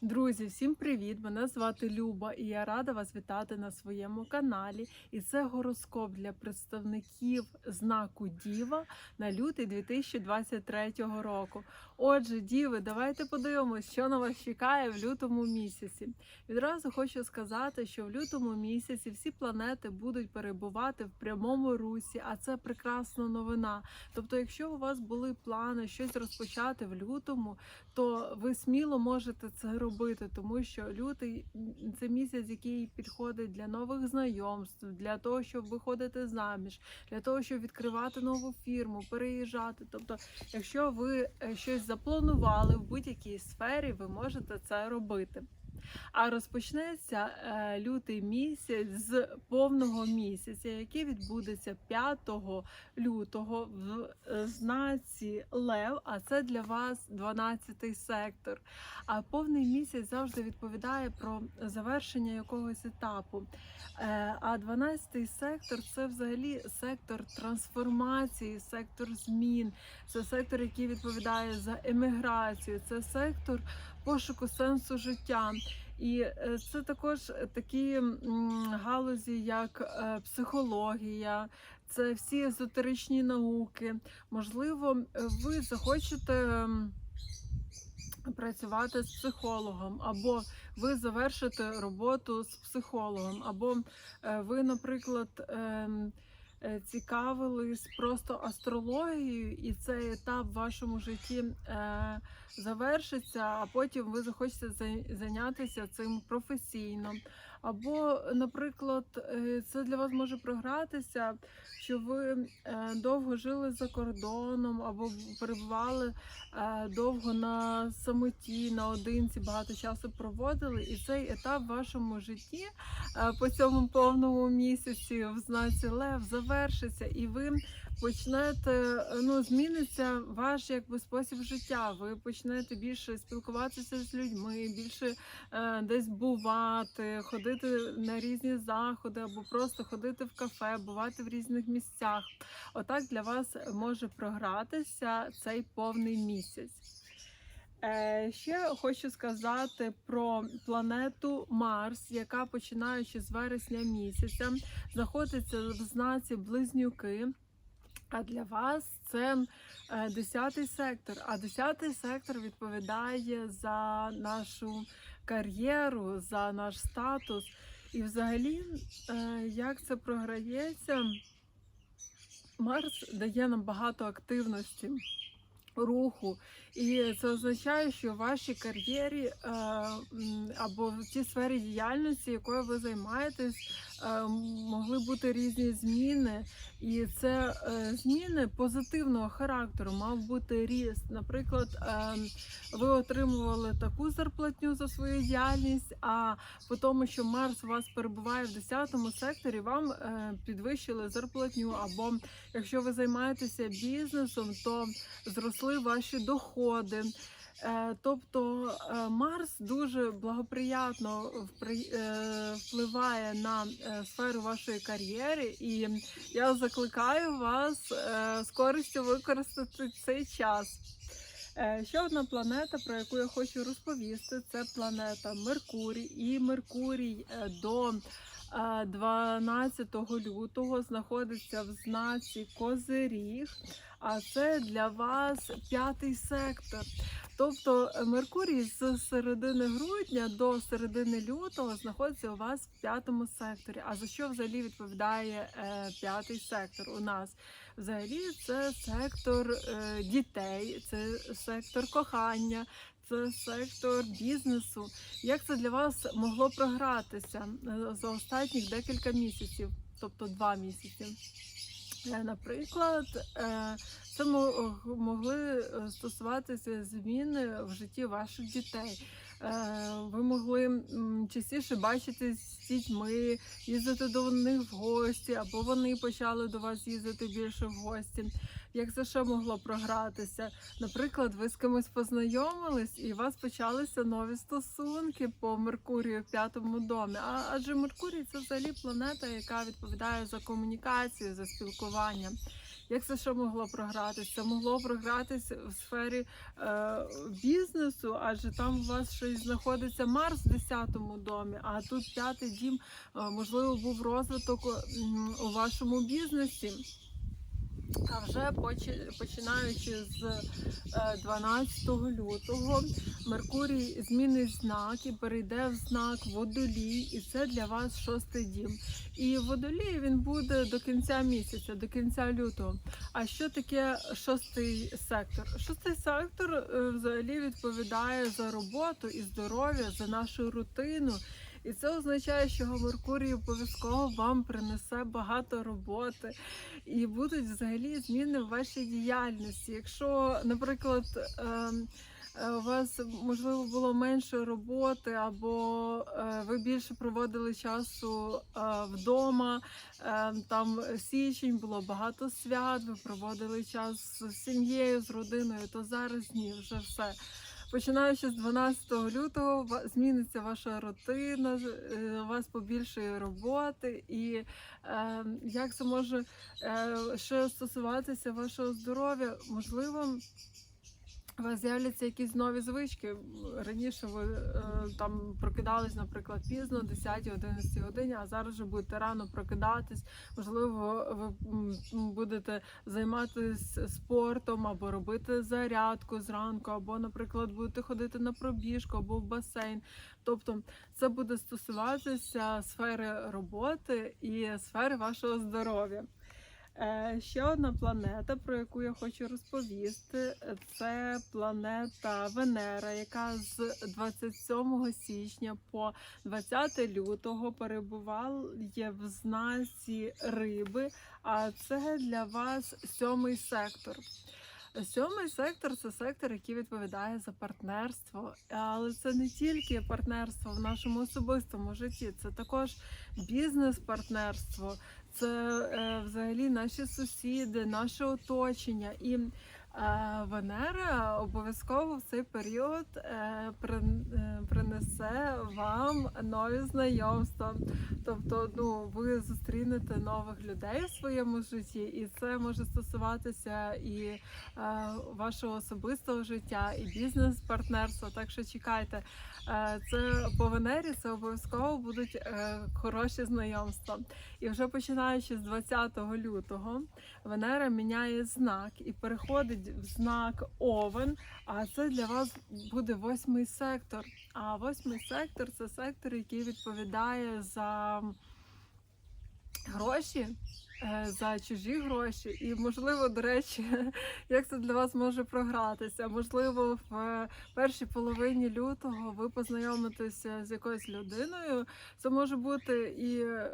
Друзі, всім привіт! Мене звати Люба і я рада вас вітати на своєму каналі. І це гороскоп для представників знаку Діва на лютий 2023 року. Отже, діви, давайте подивимось, що на вас чекає в лютому місяці. Відразу хочу сказати, що в лютому місяці всі планети будуть перебувати в прямому русі, а це прекрасна новина. Тобто, якщо у вас були плани щось розпочати в лютому, то ви сміло можете це робити, тому що лютий це місяць, який підходить для нових знайомств, для того, щоб виходити заміж, для того, щоб відкривати нову фірму, переїжджати. Тобто, якщо ви е, щось запланували в будь-якій сфері, ви можете це робити. А розпочнеться е, лютий місяць з повного місяця, який відбудеться 5 лютого в е, знаці Лев, а це для вас 12 сектор. А повний місяць завжди відповідає про завершення якогось етапу. Е, А 12 сектор це взагалі сектор трансформації, сектор змін, це сектор, який відповідає за еміграцію, це сектор пошуку сенсу життя. І е, це також такі галузі, як е, психологія, це всі езотеричні науки. Можливо, ви захочете працювати з психологом, або ви завершите роботу з психологом, або е, ви, наприклад, ем, цікавились просто астрологією, і цей етап в вашому житті е, завершиться, а потім ви захочете зайнятися цим професійно. Або, наприклад, е, це для вас може програтися, що ви е, довго жили за кордоном, або перебували е, довго на самоті, наодинці, багато часу проводили, і цей етап в вашому житті по цьому повному місяці в знаці Лев завершиться, і ви почнете е, ну, зміниться ваш якби спосіб життя. Ви почнете більше спілкуватися з людьми, більше е, десь бувати, ходити на різні заходи, або просто ходити в кафе, бувати в різних місцях. Отак для вас може програтися цей повний місяць. Е, ще хочу сказати про планету Марс, яка починаючи з вересня місяця знаходиться в знаці Близнюки. А для вас це е, 10 сектор. А 10 сектор відповідає за нашу кар'єру, за наш статус. І взагалі, е, як це програється, Марс дає нам багато активності, руху. І це означає, що в вашій кар'єрі е, або в тій сфері діяльності, якою ви займаєтесь, е, могли бути різні зміни. І це е, зміни позитивного характеру, мав бути ріст. Наприклад, е, ви отримували таку зарплатню за свою діяльність, а по тому, що Марс у вас перебуває в 10 секторі, вам е, підвищили зарплатню. Або якщо ви займаєтеся бізнесом, то зросли ваші доходи. Е, Тобто е, Марс дуже благоприятно е, впливає на сферу вашої кар'єри, і я закликаю вас е, з користю використати цей час. Ще одна планета, про яку я хочу розповісти, це планета Меркурій. І Меркурій до е, 12 лютого знаходиться в знаці Козиріг, а це для вас п'ятий сектор. Тобто е, Меркурій з середини грудня до середини лютого знаходиться у вас в п'ятому секторі. А за що взагалі відповідає е, п'ятий сектор у нас? Взагалі, це сектор е, дітей, це сектор кохання, це сектор бізнесу. Як це для вас могло програтися е, за останніх декілька місяців, тобто два місяці? Е, Наприклад, е, це могли е, стосуватися зміни в житті ваших дітей. Е, Ви могли частіше бачитись з дітьми, їздити до них в гості, або вони почали до вас їздити більше в гості. Як це ще могло програтися? Наприклад, ви з кимось познайомились і у вас почалися нові стосунки по Меркурію в п'ятому домі. А адже Меркурій це взагалі планета, яка відповідає за комунікацію, за спілкування. Як це ще могло програтися? Це могло програтися в сфері е, бізнесу, адже там у вас щось знаходиться Марс в 10-му домі, а тут п'ятий дім, е, можливо, був розвиток у вашому бізнесі. А вже починаючи з е, 12 лютого Меркурій змінить знак і перейде в знак водолій, і це для вас шостий дім. І водолій він буде до кінця місяця, до кінця лютого. А що таке шостий сектор? Шостий сектор е, взагалі відповідає за роботу і здоров'я, за нашу рутину. І це означає, що Меркурій обов'язково вам принесе багато роботи і будуть взагалі зміни в вашій діяльності. Якщо, наприклад, ем, е, у вас можливо було менше роботи, або е, ви більше проводили часу е, вдома. е, Там січень було багато свят, ви проводили час з сім'єю, з родиною, то зараз ні, вже все. Починаючи з 12 лютого, зміниться ваша рутина, е, у вас побільшає роботи, і е, як це може е, ще стосуватися вашого здоров'я? Можливо, у вас з'являться якісь нові звички. Раніше ви е, там прокидались, наприклад, пізно, 10-11 годині, а зараз вже будете рано прокидатись. Можливо, ви будете займатися спортом або робити зарядку зранку, або, наприклад, будете ходити на пробіжку або в басейн. Тобто це буде стосуватися сфери роботи і сфери вашого здоров'я. Е, Ще одна планета, про яку я хочу розповісти, це планета Венера, яка з 27 січня по 20 лютого перебуває в знаці риби, а це для вас сьомий сектор. Сьомий сектор це сектор, який відповідає за партнерство, але це не тільки партнерство в нашому особистому житті, це також бізнес-партнерство, це е, взагалі наші сусіди, наше оточення. І Венера обов'язково в цей період е, е, принесе вам нові знайомства. Тобто, ну ви зустрінете нових людей в своєму житті, і це може стосуватися і е, вашого особистого життя, і бізнес-партнерства. Так що чекайте, Е, це по Венері це обов'язково будуть е, хороші знайомства. І вже починаючи з 20 лютого, Венера міняє знак і переходить в знак Овен. А це для вас буде восьмий сектор. А восьмий сектор це сектор, який відповідає за гроші. е, За чужі гроші, і можливо, до речі, як це для вас може програтися? Можливо, в першій половині лютого ви познайомитеся з якоюсь людиною. Це може бути і е,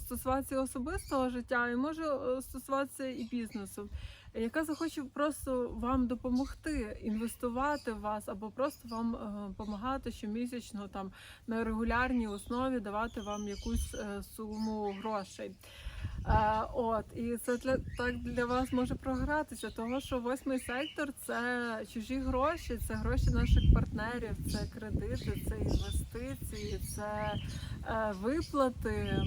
стосуватися особистого життя, і може е, стосуватися і бізнесу, яка захоче просто вам допомогти інвестувати в вас, або просто вам е, допомагати щомісячно там на регулярній основі давати вам якусь е, суму грошей. Е, от і це для так для вас може програтися, того що восьмий сектор це чужі гроші, це гроші наших партнерів, це кредити, це інвестиції, це е, виплати.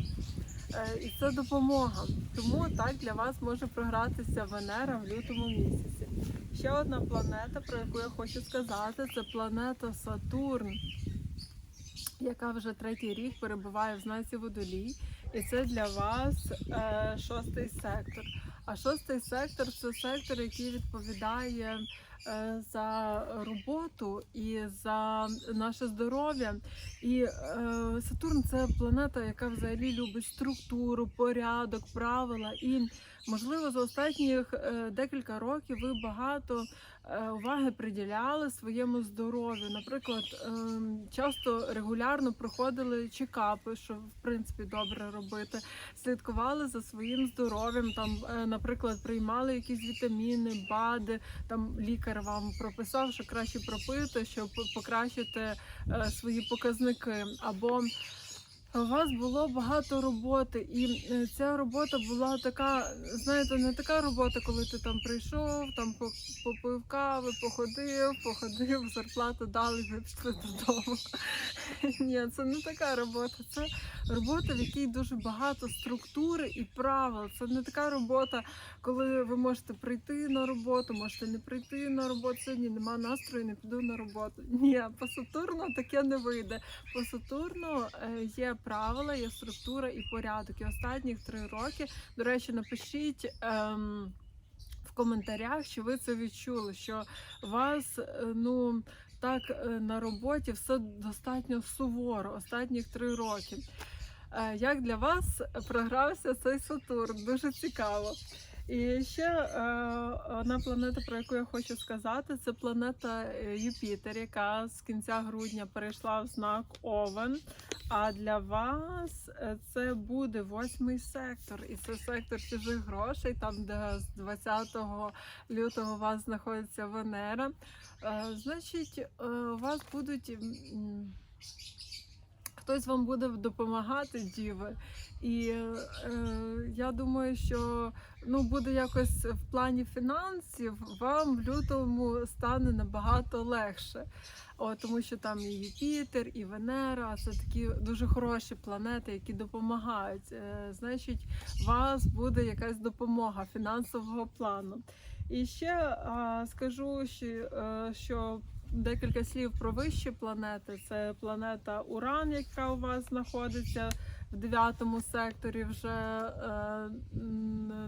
Е, І це допомога. Тому так для вас може програтися Венера в лютому місяці. Ще одна планета, про яку я хочу сказати, це планета Сатурн, яка вже третій рік перебуває в знаці водолій. І це для вас е, шостий сектор. А шостий сектор це сектор, який відповідає за роботу і за наше здоров'я. І е, Сатурн це планета, яка взагалі любить структуру, порядок, правила. І можливо за останніх е, декілька років ви багато е, уваги приділяли своєму здоров'ю. Наприклад, часто регулярно проходили чекапи, що в принципі добре робити. Слідкували за своїм здоров'ям. Там, е, наприклад, приймали якісь вітаміни, БАДи. Там лікар вам прописав, що краще пропити, щоб покращити е, свої показники. Або У вас було багато роботи, і е, ця робота була така, знаєте, не така робота, коли ти там прийшов, там по- попив кави, походив, походив, зарплату дали, ви додому. Ні, це не така робота. Це робота, в якій дуже багато структури і правил. Це не така робота, коли ви можете прийти на роботу, можете не прийти на роботу. Сьогодні нема настрою, не піду на роботу. Ні, по Сатурну таке не вийде. По Сатурну е, є правила, є структура і порядок. І останні три роки, до речі, напишіть. Ем, в коментарях, що ви це відчули, що вас е, ну так е, на роботі все достатньо суворо останніх три роки. Е, Як для вас програвся цей Сатурн? Дуже цікаво. І ще е, одна планета, про яку я хочу сказати, це планета е, Юпітер, яка з кінця грудня перейшла в знак Овен. А для вас е, це буде восьмий сектор, і це сектор чужих грошей, там де з 20 лютого у вас знаходиться Венера. Значить, у вас будуть. Хтось вам буде допомагати, діви. І е, я думаю, що ну, буде якось в плані фінансів, вам в лютому стане набагато легше. О, тому що там і Юпітер, і Венера це такі дуже хороші планети, які допомагають. Е, значить, у вас буде якась допомога фінансового плану. І ще а, скажу, що, е, що декілька слів про вищі планети. Це планета Уран, яка у вас знаходиться в дев'ятому секторі вже е,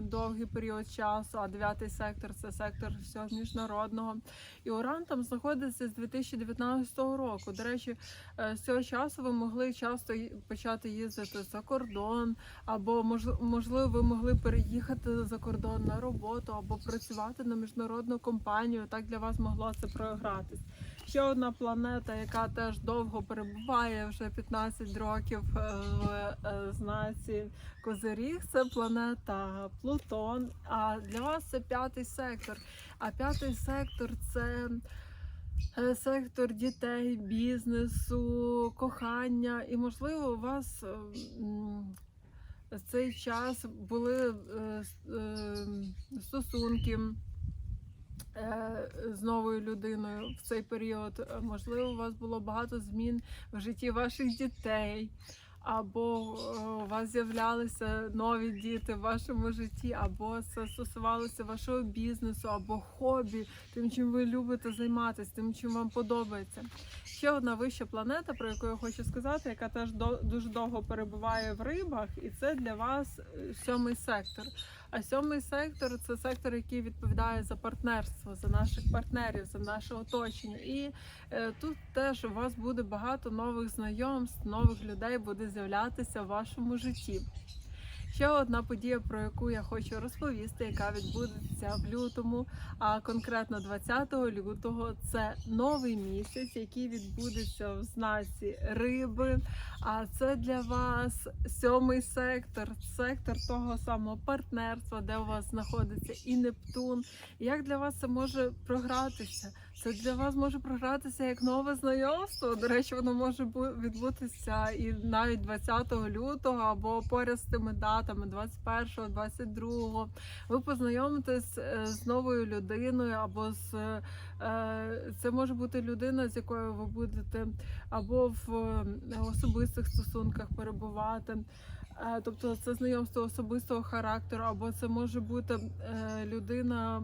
довгий період часу. А дев'ятий сектор це сектор всього міжнародного. І Уран там знаходиться з 2019 року. До речі, е, з цього часу ви могли часто почати їздити за кордон, або мож- можливо, ви могли переїхати за кордон на роботу, або працювати на міжнародну компанію. Так для вас могло це програтись. Ще одна планета, яка теж довго перебуває, вже 15 років е, знаці Козиріг, це планета Плутон. А для вас це п'ятий сектор. А п'ятий сектор це е, сектор дітей, бізнесу, кохання. І можливо, у вас в цей час були е, с- е, стосунки е, з новою людиною в цей період. Можливо, у вас було багато змін в житті ваших дітей, або е, у вас з'являлися нові діти в вашому житті, або це стосувалося вашого бізнесу, або хобі, тим, чим ви любите займатися, тим, чим вам подобається. Ще одна вища планета, про яку я хочу сказати, яка теж дуже довго перебуває в рибах, і це для вас е, сьомий сектор. А сьомий сектор це сектор, який відповідає за партнерство, за наших партнерів, за наше оточення. І е, тут теж у вас буде багато нових знайомств, нових людей буде з'являтися в вашому житті. Ще одна подія, про яку я хочу розповісти, яка відбудеться в лютому, а конкретно 20 лютого, це новий місяць, який відбудеться в знаці риби. А це для вас сьомий сектор, сектор того самого партнерства, де у вас знаходиться і Нептун. Як для вас це може програтися? Це для вас може програтися як нове знайомство. До речі, воно може бу- відбутися і навіть 20 лютого або поряд з тими датами 21, 22. Ви познайомитесь е, з новою людиною, або з е, це може бути людина, з якою ви будете або в е, особистих стосунках перебувати. Е, Тобто це знайомство особистого характеру, або це може бути е, людина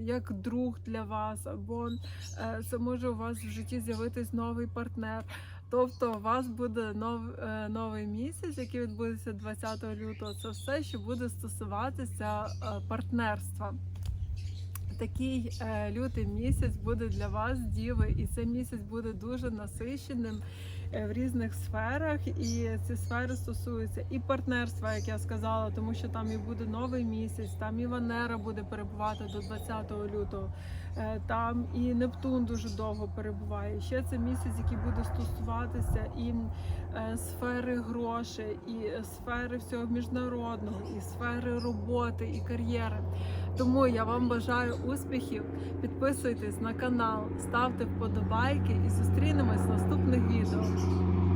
як друг для вас, або е, це може у вас в житті з'явитись новий партнер. Тобто у вас буде нов, новий місяць, який відбудеться 20 лютого. Це все, що буде стосуватися партнерства. Такий лютий місяць буде для вас, діви, і цей місяць буде дуже насиченим в різних сферах. І ці сфери стосуються і партнерства, як я сказала, тому що там і буде новий місяць, там і Венера буде перебувати до 20 лютого. Е, Там і Нептун дуже довго перебуває. Ще це місяць, який буде стосуватися і е, сфери грошей, і е, сфери всього міжнародного, і сфери роботи, і кар'єри. Тому я вам бажаю успіхів. Підписуйтесь на канал, ставте вподобайки і зустрінемось в наступних відео. podcast.